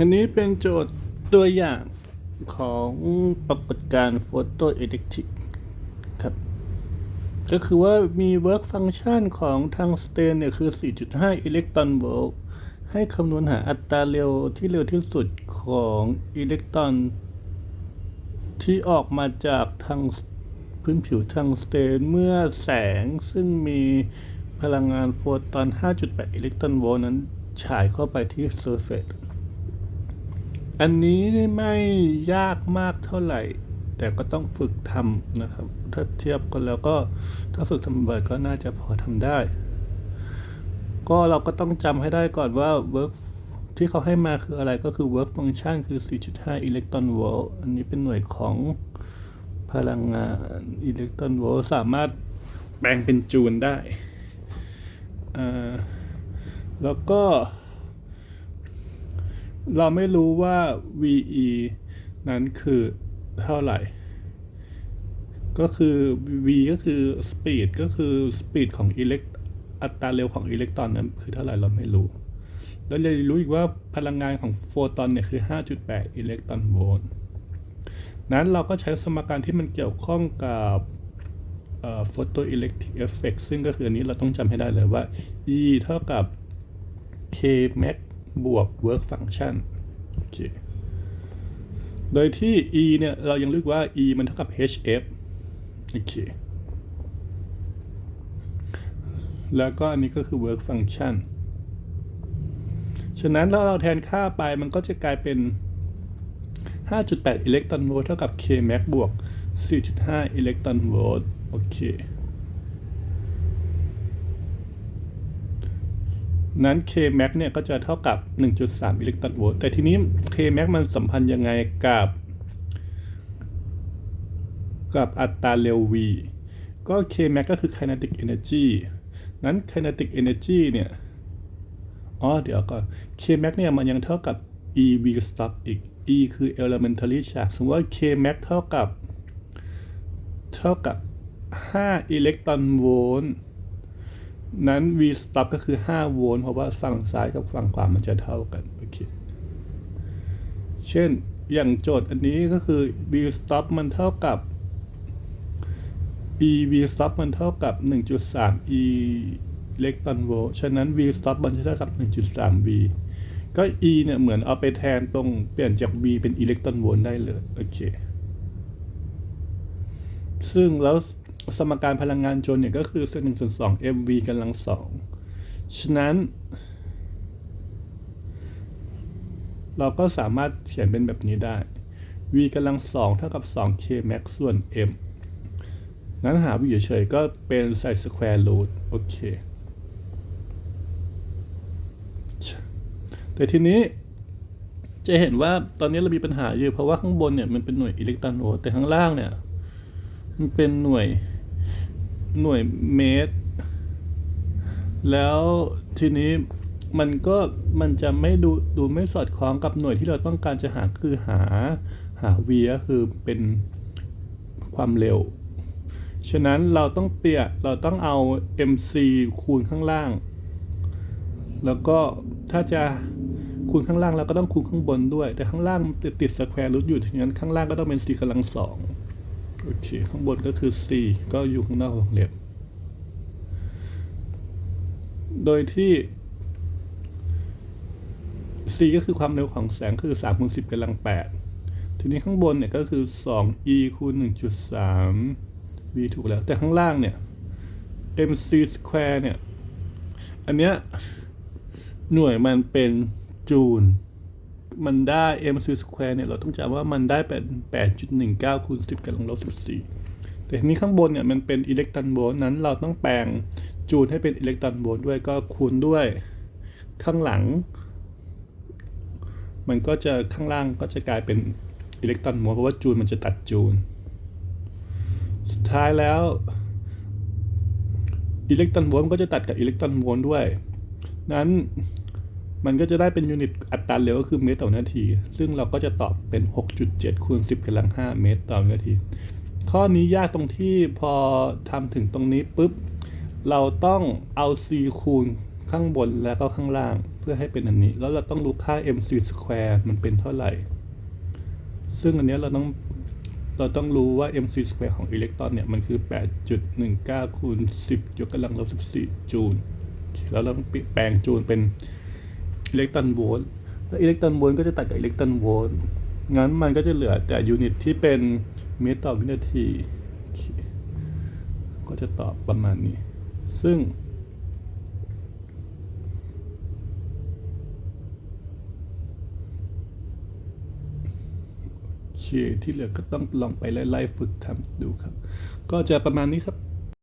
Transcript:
อันนี้เป็นโจทย์ตัวอย่างของปรากฏการณ์โฟโตเอเ c กติกครับ ก็คือว่ามี work function ของทางสเตนเนี่ยคือ 4.5 อิเล็กตรอนโวลต์ให้คำนวณหาอัตราเร็วที่เร็วที่สุดของอิเล็กตรอนที่ออกมาจากทางพื้นผิวทางสเตนเมื่อแสงซึ่งมีพลังงานโฟตอน 5.8 อิเล็กตรอนโวลต์นั้นฉายเข้าไปที่เซอร์เฟ e อันนี้ไม่ยากมากเท่าไหร่ แต่ก็ต้องฝึกทำนะครับ ถ้าเทียบกันแล้วก็ถ้าฝึกทำบ่อยก็น่าจะพอทำได้ ก็เราก็ต้องจำให้ได้ก่อนว่า work ที่เขาให้มาคืออะไรก็คือ work function คือ 4.5อิเล็กตรอนโวลต์อันนี้เป็นหน่วยของพลังงานอิเล็กตรอนโวลต์สามารถแปลงเป็นจูลได้ แล้วก็ เราไม่รู้ว่า VE นั้นคือเท่าไหร่ ก็คือ V ก็คือ speed ก็คือ speed ของอิเล็กอัตราเร็วของอิเล็กตรอนนั้นคือเท่าไหร่เราไม่รู้ แล้วเรารู้อีกว่าพลังงานของโฟตอนเนี่ยคือ 5.8 อิเล็กตรอนโวลต์นั้นเราก็ใช้สมการที่มันเกี่ยวข้องกับโฟโตอิเล็กทริกเอฟเฟกซึ่งก็คืออันนี้เราต้องจำให้ได้เลยว่า E เท่ากับ k max บวก work function โอเค โดยที่ e เนี่ย เรายังเรียกว่า e มันเท่ากับ hf โอเค แล้วก็อันนี้ก็คือ work function ฉะนั้นเราเราแทนค่าไปมันก็จะกลายเป็น 5.8 อิเล็กตรอนโวลต์เท่ากับ k max บวก 4.5 อิเล็กตรอนโวลต์ โอเค นั้น K max เนี่ยก็จะเท่ากับ 1.3 อิเล็กตรอนโวลต์แต่ทีนี้ K max มันสัมพันธ์ยังไงกับ กับอัตราเร็ว v ก็ K max ก็คือ kinetic energy นั้น kinetic energy เนี่ยอ๋อเดี๋ยวก่อน K max เนี่ยมันยังเท่ากับ e v stop อีก e คือ elementary charge สมมติว่า K max เท่ากับ เท่ากับ 5 อิเล็กตรอนโวลต์ นั้น v stop ก็คือ 5 โวลต์เพราะว่าฝั่งซ้ายกับฝั่งขวามันจะเท่ากันโอเคเช่นอย่างโจทย์อันนี้ก็คือ v stop มันเท่ากับ e v stop มันเท่ากับ 1.3 e เล็กตรอนโวลต์ฉะนั้น v stop มันจะเท่ากับ 1.3 v ก็ e เนี่ยเหมือนเอาไปแทนตรงเปลี่ยนจาก v เป็นอิเล็กตรอนโวลต์ได้เลย โอเค ซึ่งแล้ว สมการพลังงานจนเนี่ยก็คือเศษหนึ่งส่วนสอง mv กำลังสองฉะนั้น เราก็สามารถเขียนเป็นแบบนี้ได้ v กำลังสองเท่ากับ 2k max ส่วน m นั้นหา v เฉยๆก็เป็นใส่ square root โอเค แต่ทีนี้จะเห็นว่าตอนนี้เรามีปัญหาอยู่เพราะว่าข้างบนเนี่ยมันเป็นหน่วยอิเล็กตรอนโวลต์แต่ข้างล่างเนี่ย มันเป็นหน่วย หน่วยเมตร แล้วทีนี้มันก็มันจะไม่ดูดูไม่สอดคล้องกับหน่วยที่เราต้องการจะหาคือหาหา v ก็คือเป็นความเร็ว ฉะนั้นเราต้องเปลี่ยเราต้องเอา mc คูณข้างล่าง แล้วก็ถ้าจะคูณข้างล่างเราก็ต้องคูณข้างบนด้วย แต่ข้างล่างติดติดสแควร์รูทอยู่ฉะนั้นข้างล่างก็ต้องเป็น c กำลังสอง โอเค ข้างบนก็คือ c ก็อยู่ข้างนอกวงเล็บ โดยที่ c ก็คือความเร็วของแสงคือ3คูณ10กำลัง 8 ทีนี้ข้างบนเนี่ยก็คือ 2 e คูณ 1.3 v ถูกแล้ว แต่ข้างล่างเนี่ย mc square เนี่ย อันเนี้ยหน่วยมันเป็นจูล มันได้ mc square เนี่ย เราต้องจำว่ามันได้เป็น8.19คูณ10กำลังลบ14 แต่ทีนี้ข้างบนเนี่ย มันเป็นอิเล็กตรอนโวลต์นั้นเราต้องแปลงจูลให้เป็นอิเล็กตรอนโวลต์ด้วยก็คูณด้วยข้างหลัง มันก็จะข้างล่างก็จะกลายเป็นอิเล็กตรอนโวลต์เพราะว่าจูลมันจะตัดจูลสุดท้ายแล้วอิเล็กตรอนโวลต์มันก็จะตัดกับอิเล็กตรอนโวลต์ด้วย นั้น มันก็จะได้เป็นยูนิตอัตราเร็วก็คือเมตรต่อนาที ซึ่งเราก็จะตอบเป็น 6.7คูณ10กำลัง 5 เมตรต่อวินาที ข้อนี้ยากตรงที่พอทำถึงตรงนี้ปุ๊บ เราต้องเอา c คูณข้างบนแล้วก็ข้างล่างเพื่อให้เป็นอันนี้ แล้วเราต้องรู้ค่า mc square มันเป็นเท่าไหร่ ซึ่งอันนี้เราต้องเราต้องรู้ว่า mc square ของอิเล็กตรอนเนี่ย มันคือ 8.19คูณ10ยกกำลังลบ14 จูล แล้วเราต้องแปลงจูลเป็น อิเล็กตรอนโวลต์แล้วอิเล็กตรอนโวลต์ก็จะตัดกับอิเล็กตรอนโวลต์งั้นมันก็จะเหลือแต่ยูนิตที่เป็นเมตรต่อวินาที ก็จะตอบประมาณนี้ ซึ่ง โอเค ที่เหลือก็ต้องลองไปไล่ๆฝึกทำดูครับ ก็จะประมาณนี้ครับ